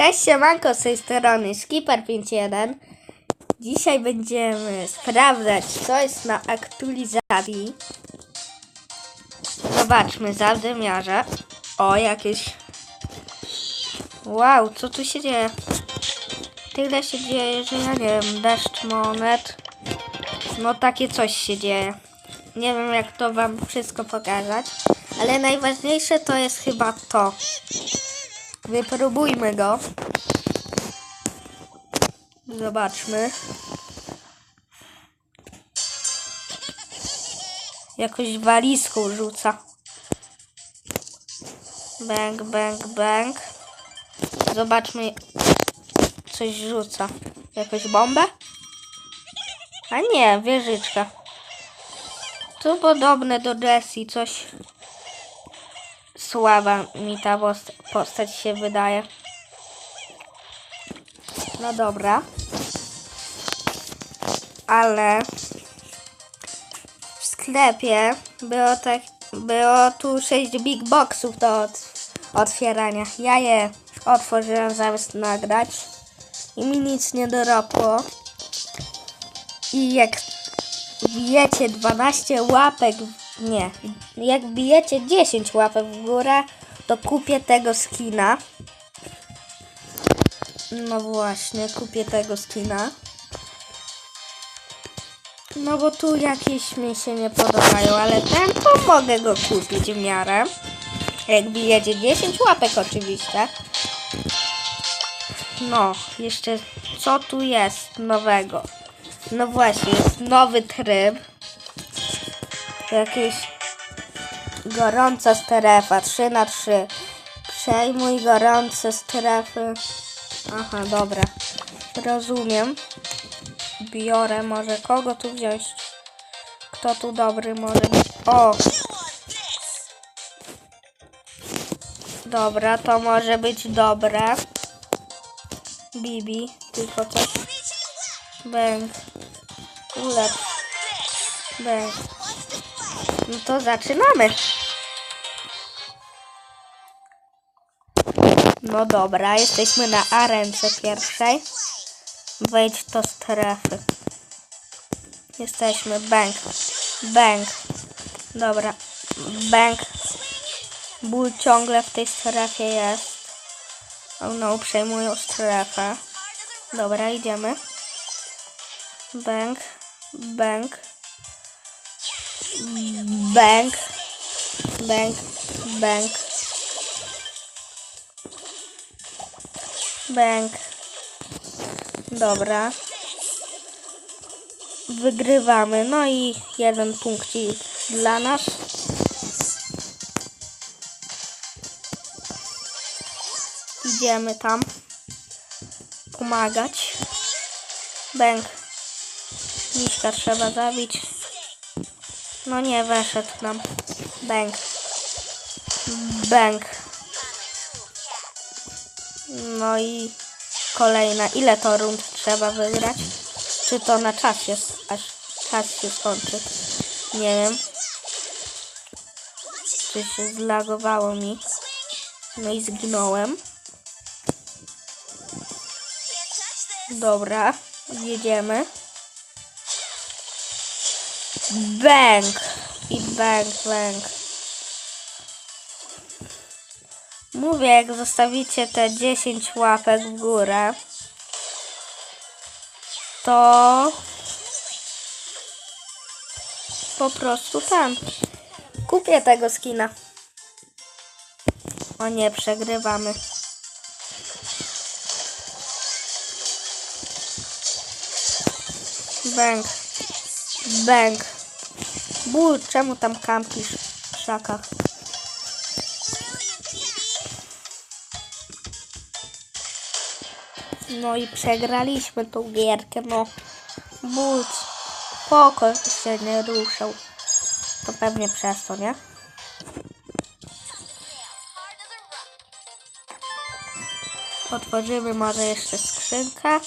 Cześć, siemanko, z tej strony Skipper51. Dzisiaj będziemy sprawdzać, co jest na aktualizacji. Zobaczmy, za wymiarze. O, jakieś... Wow, co tu się dzieje? Tyle się dzieje, że ja nie wiem, deszcz monet. No takie coś się dzieje. Nie wiem, jak to wam wszystko pokazać. Ale najważniejsze to jest chyba to. Wypróbujmy go. Zobaczmy. Jakoś walizką rzuca. Bang, bang, bang. Zobaczmy. Coś rzuca. Jakąś bombę? A nie, wieżyczka. To podobne do Jessie, coś słaba mi ta post- postać się wydaje. No dobra. Ale w sklepie było tak, było tu 6 big boxów do otwierania. Ja je otworzyłem zamiast nagrać i mi nic nie doropło. I jak bijecie 12 łapek, nie, jak bijecie 10 łapek w górę, to kupię tego skina. No właśnie, kupię tego skina. No bo tu jakieś mi się nie podobają, ale ten to mogę go kupić w miarę. Jak bijecie 10 łapek oczywiście. No, jeszcze co tu jest nowego? No właśnie, jest nowy tryb. Jakieś gorąca strefa 3 na 3 Przejmuj gorące strefy. Aha, dobra. Rozumiem. Biorę może kogo tu wziąć? Kto tu dobry może być? O! Dobra, to może być dobre. Bibi, tylko coś. Bęk. Ulecz. Bęk. No to zaczynamy. No dobra, jesteśmy na arence pierwszej. Wejdź do strefy. Jesteśmy. Bank. Bank. Dobra. Bank. Ból ciągle w tej strefie jest. Oh no, przejmują strefę. Dobra, idziemy. Bank. Bank. Bank. Bank. Bank. Bank. Dobra. Wygrywamy. No i jeden punkcik dla nas. Idziemy tam. Pomagać. Bęk. Miśka trzeba zabić. No nie, weszedł nam. Bęk. Bęk. No i kolejna. Ile to rund trzeba wygrać? Czy to na czas jest, aż czas się skończy? Nie wiem. Czy się zlagowało mi? No i zginąłem. Dobra, jedziemy. Bang! I bang, bang. Mówię, jak zostawicie te 10 łapek w górę, to po prostu tam kupię tego skina. O nie, przegrywamy. Bang. Bang. Ból, czemu tam kampisz w krzakach? No i przegraliśmy tą gierkę, no. Ból, spoko się nie ruszał. To pewnie przez to, nie? Otworzymy może jeszcze skrzynkę.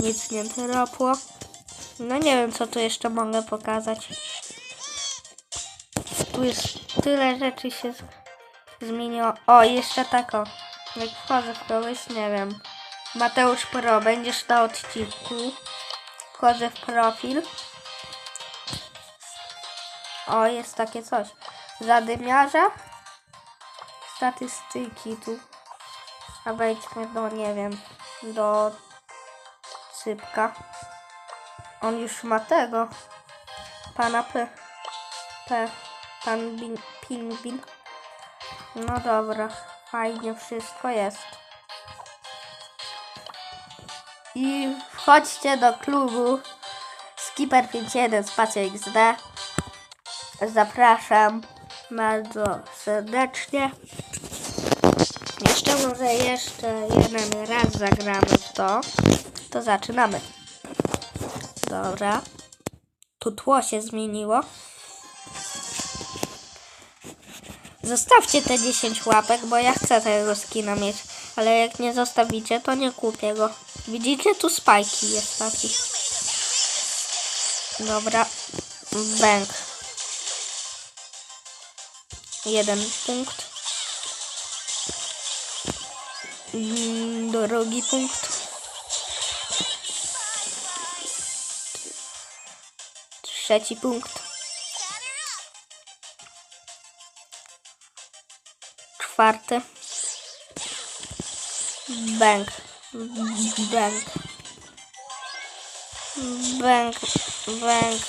Nic nie dropło. No nie wiem, co tu jeszcze mogę pokazać. Tu jest tyle rzeczy się zmieniło. O, jeszcze tako. Jak wchodzę w kogoś, nie wiem. Mateusz Pro, będziesz na odcinku. Wchodzę w profil. O, jest takie coś. Zadymiarza. Statystyki tu. A wejdźmy do, nie wiem, do Cypka. On już ma tego. Pana P. P. Pan bin, Pingwin. No dobra, fajnie wszystko jest. I wchodźcie do klubu Skipper51 Spacja XD. Zapraszam bardzo serdecznie. Jeszcze może jeszcze jeden raz zagramy to. To zaczynamy. Dobra. Tu tło się zmieniło. Zostawcie te 10 łapek, bo ja chcę tego skina mieć. Ale jak nie zostawicie, to nie kupię go. Widzicie? Tu spajki jest taki. Dobra. Bęk. Jeden punkt. Mm, Drugi punkt. Trzeci punkt. Czwarty. Bęk. Bęk. Bęk. Bęk.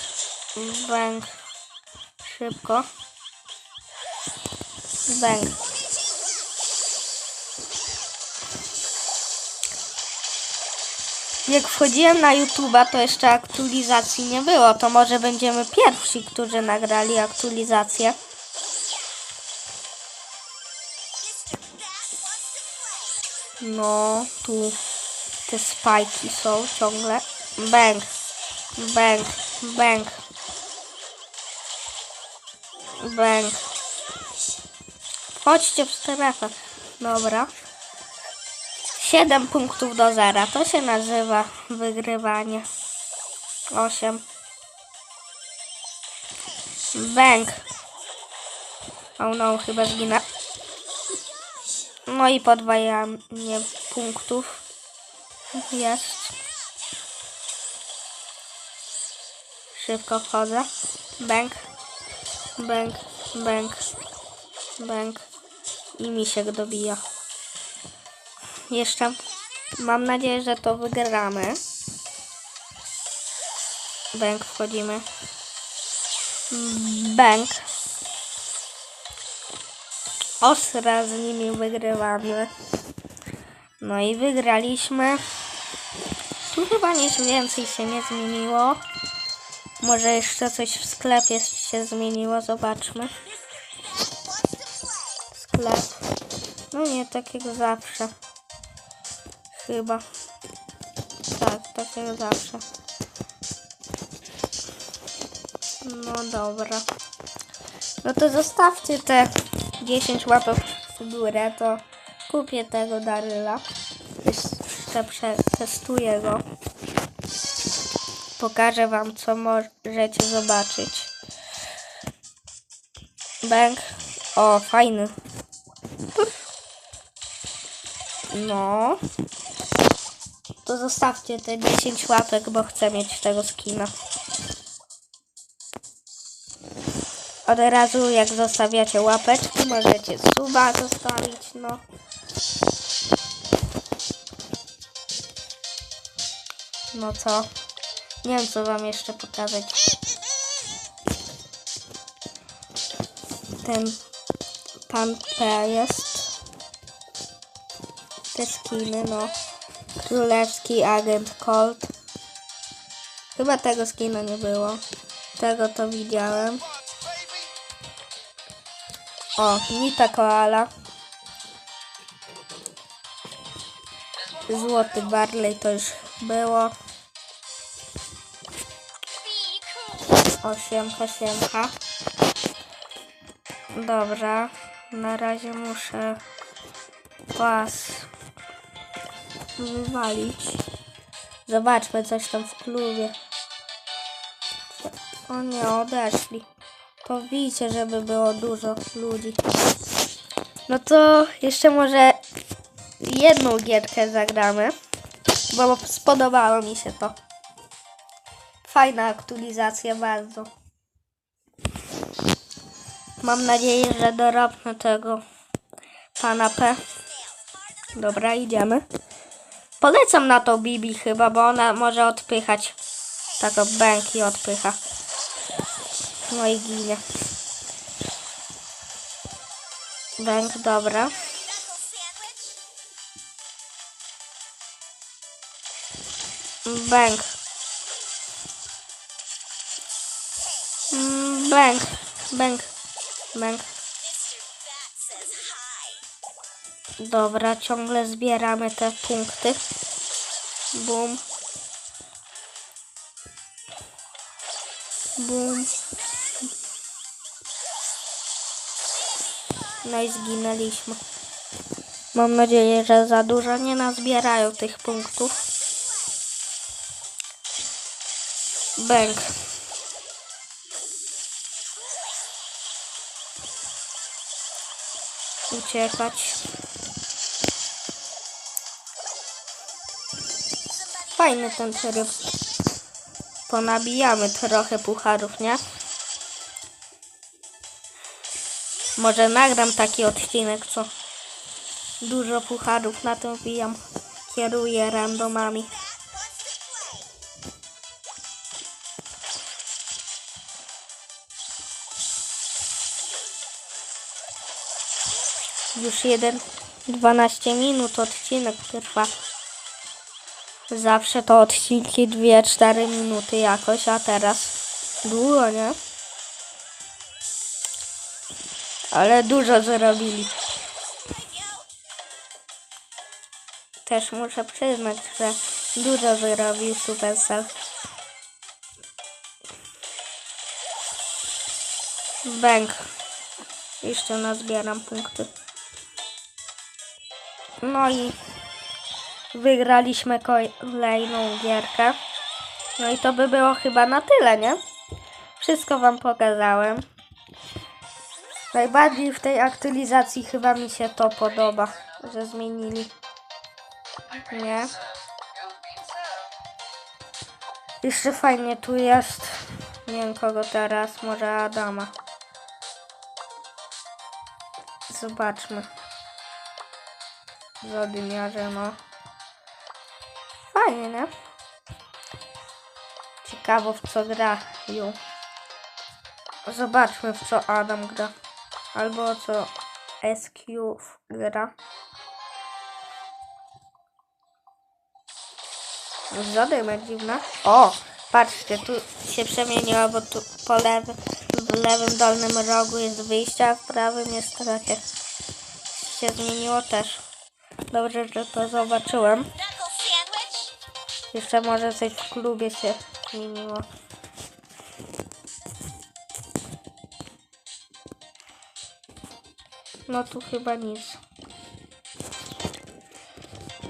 Bęk. Szybko. Bęk. Jak wchodziłem na YouTube'a, to jeszcze aktualizacji nie było. To może będziemy pierwsi, którzy nagrali aktualizację. No, tu te spajki są ciągle. Bang, bang, bang, bang. Chodźcie w strefę. Dobra. 7 punktów do zera. To się nazywa wygrywanie. 8. Bang. Oh no, chyba zginę. No i podwajanie punktów. Jest. Szybko wchodzę. Bang. Bang. Bang. Bang. I mi się dobija. Jeszcze mam nadzieję, że to wygramy. Bank wchodzimy. Bank. Ostra z nimi wygrywamy. No i wygraliśmy. Tu chyba nic więcej się nie zmieniło. Może jeszcze coś w sklepie się zmieniło. Zobaczmy. Sklep. No nie, tak jak zawsze. Chyba. Tak, tak jak zawsze. No dobra. No to zostawcie te 10 łapek w górę, to kupię tego Daryla. Jeszcze przetestuję go. Pokażę wam, co możecie zobaczyć. Bank. O, fajny. No. To zostawcie te 10 łapek, bo chcę mieć tego skina. Od razu jak zostawiacie łapeczki, możecie suba zostawić, no. No co? Nie wiem co wam jeszcze pokazać. Ten pan jest. Te skiny, no. Królewski agent Colt. Chyba tego skina nie było. Tego to widziałem. O, Nita Koala. Złoty Barley to już było. Osiemka, siemka. Dobra, na razie muszę was wywalić. Zobaczmy coś tam w klubie. O nie, odeszli. To widzicie, żeby było dużo ludzi. No to jeszcze może jedną gierkę zagramy, bo spodobało mi się to. Fajna aktualizacja bardzo. Mam nadzieję, że dorobnę tego pana P. Dobra, idziemy. Polecam na to Bibi chyba, bo ona może odpychać. Tak o bęki odpycha. No i ginie. Dobra. Bęk. Mm, Bęk. Bęk. Bęk. Dobra, ciągle zbieramy te punkty. Bum. Bum. No i zginęliśmy. Mam nadzieję, że za dużo nie nazbierają tych punktów. Bęk. Uciekać. Fajny ten tryb. Ponabijamy trochę pucharów, nie? Może nagram taki odcinek, co dużo pucharów na tym wbijam. Kieruję randomami. Już jeden 12 minut odcinek trwa. Zawsze to odcinki 2-4 minuty jakoś, a teraz długo, nie? Ale dużo zrobili. Też muszę przyznać, że dużo wyrobił Supercell. Bęk. Jeszcze nazbieram punkty. No i wygraliśmy kolejną gierkę. No i to by było chyba na tyle, nie? Wszystko wam pokazałem. Najbardziej w tej aktualizacji chyba mi się to podoba, że zmienili. Nie? Jeszcze fajnie tu jest. Nie wiem kogo teraz, może Adama. Zobaczmy. Zadymiarze, no. Fajnie, nie? Ciekawo w co grają. Zobaczmy w co Adam gra. Albo co SQ gra. Zadymek dziwna. O! Patrzcie, tu się przemieniło, bo tu po lewym, w lewym dolnym rogu jest wyjście, a w prawym jest takie. Się zmieniło też. Dobrze, że to zobaczyłem. Jeszcze może coś w klubie się zmieniło. No tu chyba nic.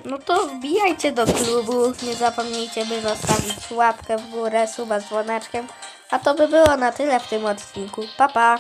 No to wbijajcie do klubu. Nie zapomnijcie, by zostawić łapkę w górę, suba z dzwoneczkiem. A to by było na tyle w tym odcinku. Pa, pa!